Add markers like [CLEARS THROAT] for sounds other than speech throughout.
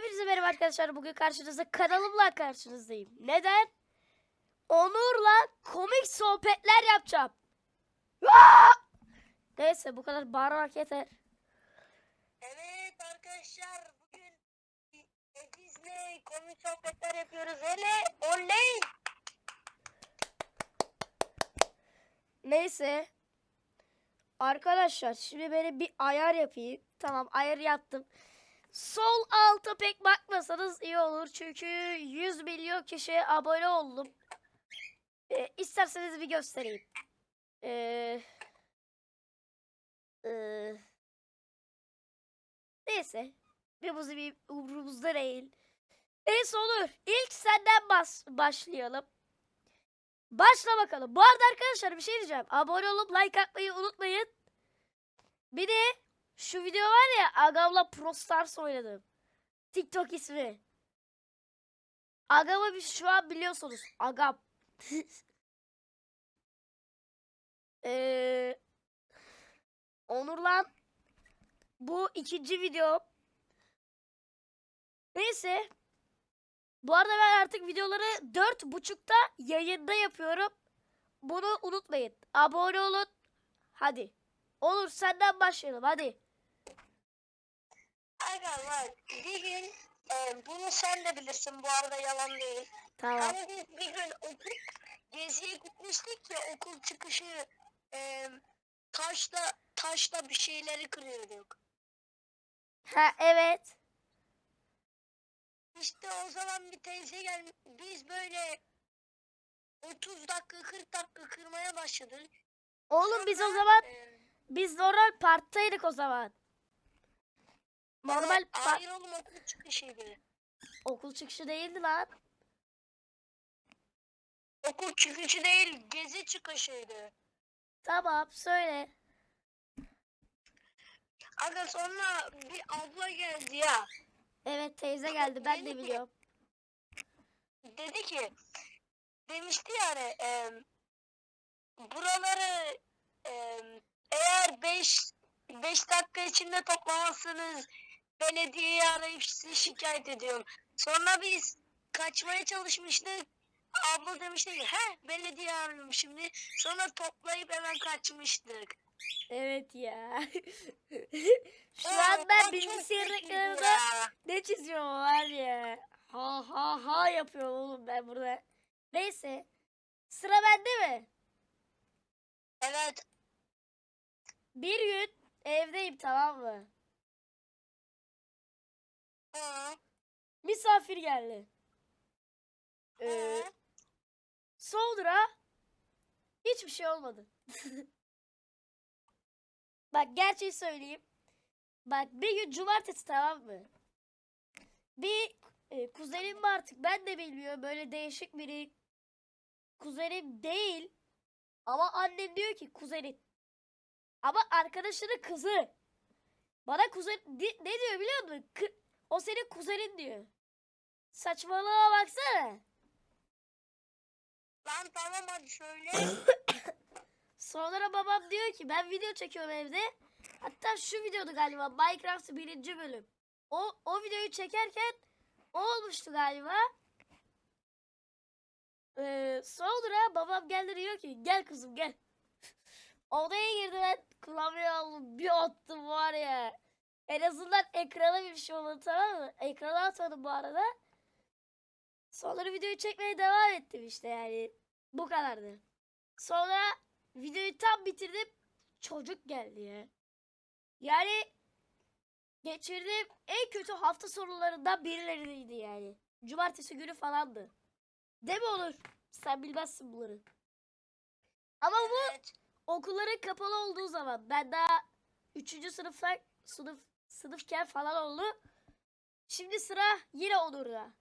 Hepinize merhaba arkadaşlar. Bugün karşınızda kanalımla karşınızdayım. Neden? Onur'la komik sohbetler yapacağım. Neyse bu kadar bağırarak yeter. Evet arkadaşlar bugün Ediz'le komik sohbetler yapıyoruz. Hele oley. Neyse. Arkadaşlar şimdi böyle bir ayar yapayım. Tamam ayar yaptım. Sol alta pek bakmasanız iyi olur. Çünkü 100 milyon kişiye abone oldum. Ee, isterseniz bir göstereyim. Ee, ee, neyse. Bir buzu bir umurumuzda değil. Neyse olur. İlk senden bas başlayalım. Başla bakalım. Bu arada arkadaşlar bir şey diyeceğim. Abone olup like atmayı unutmayın. Bir de şu video var ya Agam'la Pro Stars oynadım. TikTok ismi. Agam'ı biz şu an biliyorsunuz. Agam. Eee [LAUGHS] Onurlan bu ikinci video. Neyse. Bu arada ben artık videoları dört buçukta yayında yapıyorum. Bunu unutmayın. Abone olun. Hadi. Olur senden başlayalım hadi. Aga bak bir gün e, bunu sen de bilirsin bu arada yalan değil. Tamam. Hani biz bir gün okul geziye gitmiştik ya okul çıkışı e, taşla taşla bir şeyleri kırıyorduk. Ha evet. İşte o zaman bir teyze gel biz böyle 30 dakika 40 dakika kırmaya başladık. Oğlum biz o Sonra, zaman e, biz normal parttaydık o zaman. Normal Hayır oğlum okul çıkışıydı. okul çıkışı değildi lan. Okul çıkışı değil gezi çıkışıydı. Tamam söyle. Aga sonra bir abla geldi ya. Evet teyze geldi ben de biliyorum. Dedi ki demişti yani e, buraları e, eğer 5 5 dakika içinde toplamazsanız belediyeyi arayıp sizi şikayet ediyorum. Sonra biz kaçmaya çalışmıştık. Abla demişti ki he belediye arıyorum şimdi. Sonra toplayıp hemen kaçmıştık. Evet ya. [LAUGHS] Şu an ben bilgisayar ekranında ne çiziyorum var ya. Ha ha ha yapıyorum oğlum ben burada. Neyse. Sıra bende mi? Evet. Bir gün evdeyim tamam mı? Hı, Misafir geldi. Ee, sonra hiçbir şey olmadı. [LAUGHS] Bak gerçeği söyleyeyim. Bak bir gün cumartesi tamam mı? Bir e, kuzenim mi artık ben de bilmiyorum böyle değişik biri. Kuzenim değil. Ama annem diyor ki kuzenin. Ama arkadaşının kızı. Bana kuzen ne diyor biliyor musun? Kı- o senin kuzenin diyor. Saçmalığa baksana. Lan tamam hadi söyle. [COUGHS] Sonra babam diyor ki ben video çekiyorum evde. Hatta şu videodu galiba Minecraft birinci bölüm. O, o videoyu çekerken o olmuştu galiba. Ee, sonra babam geldi diyor ki gel kızım gel. [LAUGHS] Odaya girdi ben klavye aldım bir attım var ya. En azından ekrana bir şey olmadı tamam mı? Ekrana atmadım bu arada. Sonra videoyu çekmeye devam ettim işte yani. Bu kadardı. Sonra videoyu tam bitirdim. Çocuk geldi ya. Yani geçirdiğim en kötü hafta sonlarından birileriydi yani. Cumartesi günü falandı. Değil mi olur? Sen bilmezsin bunları. Ama bu Evet. okulların kapalı olduğu zaman. Ben daha 3. sınıfta sınıf sınıfken falan oldu. Şimdi sıra yine Onur'da.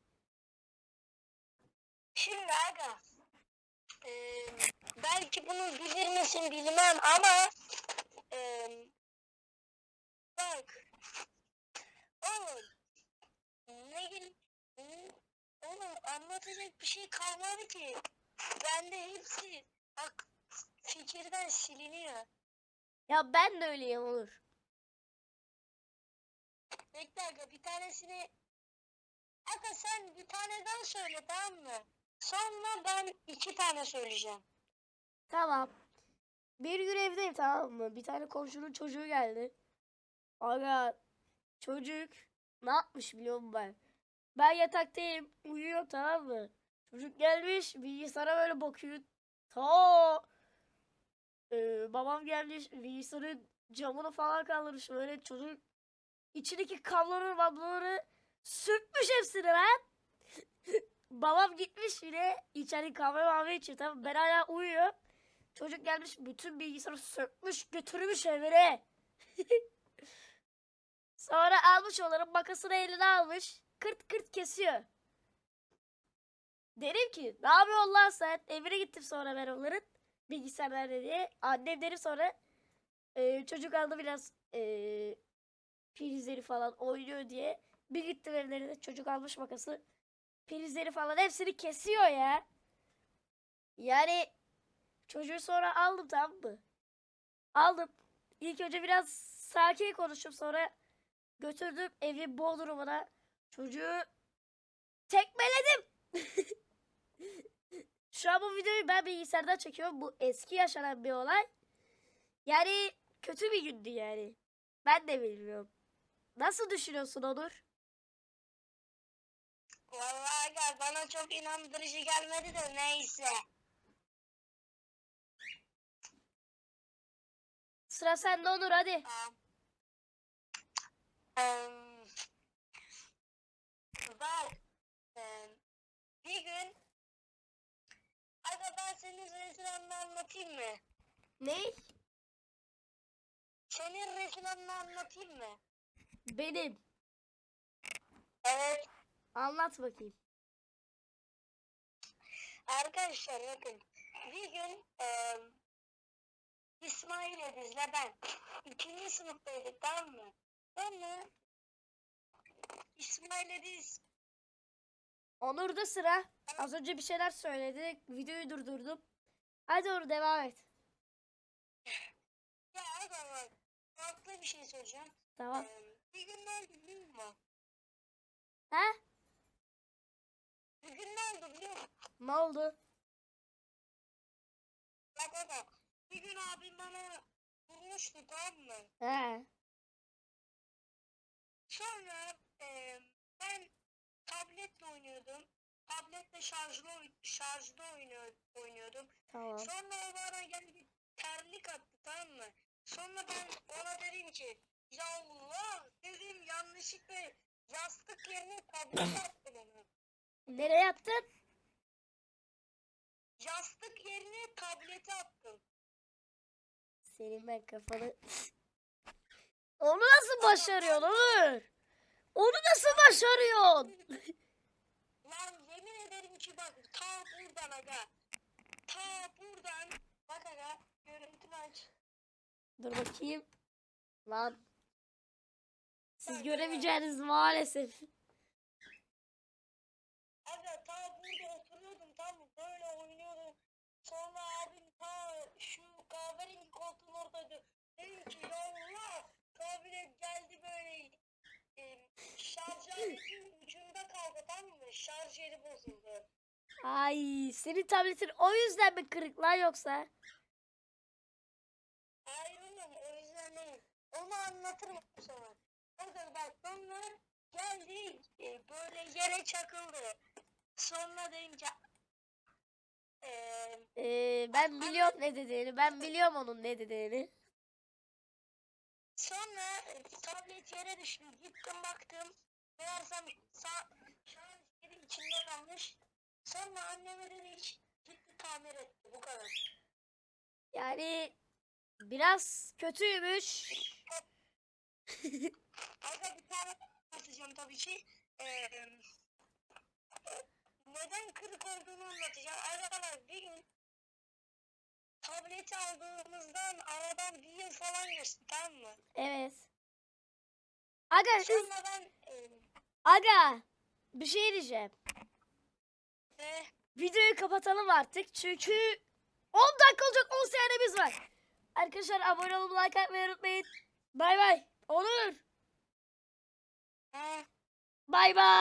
Şimdi aga. eee, belki bunu bilir misin bilmem ama eee, bak oğlum ne oğlum anlatacak bir şey kalmadı ki bende hepsi bak fikirden siliniyor Ya ben de öyleyim Onur. Bekle aga bir tanesini Aga sen bir tane daha söyle tamam mı? Sonra ben iki tane söyleyeceğim. Tamam. Bir gün evdeyim tamam mı? Bir tane komşunun çocuğu geldi. Aga çocuk ne yapmış biliyor musun ben? Ben yataktayım uyuyor tamam mı? Çocuk gelmiş bilgisayara böyle bakıyor. Ta Ee, babam gelmiş bilgisayarın camını falan kaldırmış böyle çocuk içindeki kabloları mabloları sökmüş hepsini lan. [LAUGHS] babam gitmiş yine içeri kahve mahve içiyor tamam ben hala uyuyorum. Çocuk gelmiş bütün bilgisayarı sökmüş götürmüş evine. [LAUGHS] Sonra almış onların makasını eline almış. Kırt kırt kesiyor. Derim ki ne yapıyorsun lan sen? Evine gittim sonra ben onların. Bilgisayar nerede diye. Annem derim sonra. "Ee, çocuk aldı biraz ee, prizleri falan oynuyor diye. Bir gittim evlerine çocuk almış makası. Prizleri falan hepsini kesiyor ya. Yani çocuğu sonra aldım tamam mı? Aldım. İlk önce biraz sakin konuşup sonra götürdüm evi bodrumuna. Çocuğu tekmeledim. [LAUGHS] Şu an bu videoyu ben bilgisayardan çekiyorum. Bu eski yaşanan bir olay. Yani kötü bir gündü yani. Ben de bilmiyorum. Nasıl düşünüyorsun Onur? Vallahi aga bana çok inandırıcı gelmedi de neyse. Sıra sende Onur hadi. Tamam. Eee, bir gün Aga ben senin rezilanını anlatayım mı? Ne? Senin rezilanını anlatayım mı? Benim. Evet. Anlat bakayım. Arkadaşlar bakın. Bir gün eee İsmail Ediz'le ben ikinci sınıftaydık tamam mı? Sonra İsmail Ediz Onur'da sıra. Az önce bir şeyler söyledi. Videoyu durdurdum. Hadi Onur devam et. ya aga bak farklı bir şey söyleyeceğim. Tamam. Eee, bir gün ne oldu biliyor musun? He? Bir gün ne oldu biliyor musun? Ne oldu? Bak aga bir gün abim bana vurmuştu tamam mı? He. Sonra eee, ben tabletle oynuyordum. Tabletle şarjlı, şarjlı oynuyor, oynuyordum. Tamam. Sonra o bana geldi terlik attı tamam mı? Sonra ben ona dedim ki ya Allah dedim yanlışlıkla yastık yerine tablet [CLEARS THROAT] attı bana. Nereye attın? Yastık yerine tableti attım. Senin ben kafanı... [LAUGHS] Onu nasıl başarıyorsun Onur? Onu nasıl başarıyorsun? Lan yemin ederim ki bak ta buradan aga. Ta buradan bak aga görüntünü aç. Dur bakayım. Lan. Siz göremeyeceğiniz maalesef. Aga ta burada oturuyordum tam böyle oynuyordum. Sonra abim ta şu kahverengi koltuğun oradaydı. Dedim ki ya Allah tablet geldi böyle e, şarj [LAUGHS] aletin ucunda kaldı tamam mı? Şarj yeri bozuldu. Ay senin tabletin o yüzden mi kırık lan yoksa? Hayır oğlum o yüzden değil. Onu anlatırım sonra. Aga bak sonra geldi e, böyle yere çakıldı. Sonra dedim ki eee Ee, ben biliyorum ne dediğini. Ben biliyorum onun ne dediğini. Sonra e, tablet yere düştü. Gittim baktım. Meğersem sağ, şarj yeri içinde kalmış. Sonra anneme dedik. Gitti tamir etti. Bu kadar. Yani biraz kötüymüş. [LAUGHS] Aga bir tane anlatacağım tabii ki. Ee, neden kırık olduğunu anlatacağım. Arkadaşlar bir gün tableti aldığımızdan aradan bir yıl falan geçti tamam mı? Evet. Aga siz Sonra ben e, aga bir şey diyeceğim. e, Videoyu kapatalım artık çünkü 10 dakika olacak 10 saniyemiz var. Arkadaşlar abone olup like atmayı unutmayın. Bay bay. Olur. Bay bay.